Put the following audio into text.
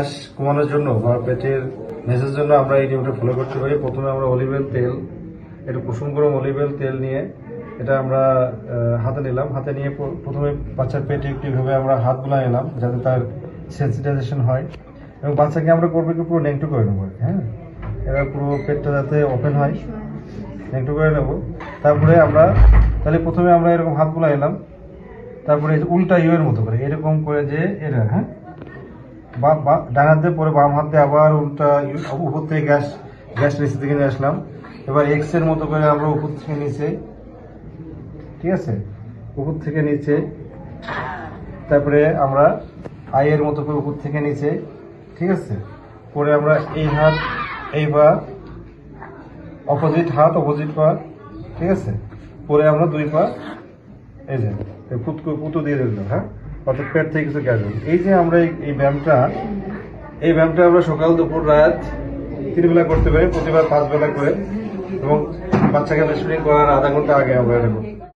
Gas কমানোর জন্য, বা পেটের মেসের জন্য আমরা এই নিয়মটা ফলো করতে পারি। প্রথমে আমরা অলিভ অয়েল তেল, একটু কুসুম গরম অলিভ অয়েল তেল নিয়ে এটা আমরা হাতে নিলাম। হাতে নিয়ে প্রথমে বাচ্চার পেটে একটু এভাবে আমরা হাত বুলাই নিলাম, যাতে তার সেন্সিটাইজেশন হয়। এবং বাচ্চাকে আমরা করব কি, পুরো নেংটু করে নেব হ্যাঁ? এবার পুরো পেটটা যাতে ওপেন হয় নেংটু করে নেব। তারপরে আমরা, তাহলে প্রথমে আমরা এরকম হাত এলাম তারপরে উল্টা ইউয়ের মতো করে, এরকম করে যে এটা হ্যাঁ? ডান হাত পরে বাম হাত আবার উল্টা উপর থেকে গ্যাস গ্যাস নিচে থেকে নিয়ে আসলাম। এবার এক্সের মতো করে আমরা উপর থেকে নিচে, ঠিক আছে? উপর থেকে নিচে, তারপরে আমরা আই এর মতো করে উপর থেকে নিচে, ঠিক আছে? পরে আমরা এই হাত, এই পা অপোজিট হাত অপোজিট পা, ঠিক আছে? পরে আমরা দুই পা, এই যে পুতকু পুতু দিয়ে দিলাম হ্যাঁ? অর্থাৎ পেট থেকে কিছু গ্যাস এই যে আমরা এই- ব্যায়ামটা, এই ব্যায়ামটা আমরা সকাল, দুপুর, রাত তিন বেলা করতে পারি, প্রতিবার পাঁচ বেলা করে এবং বাচ্চাকে মেশিনিং করার আধা ঘণ্টা আগে আমরা এটা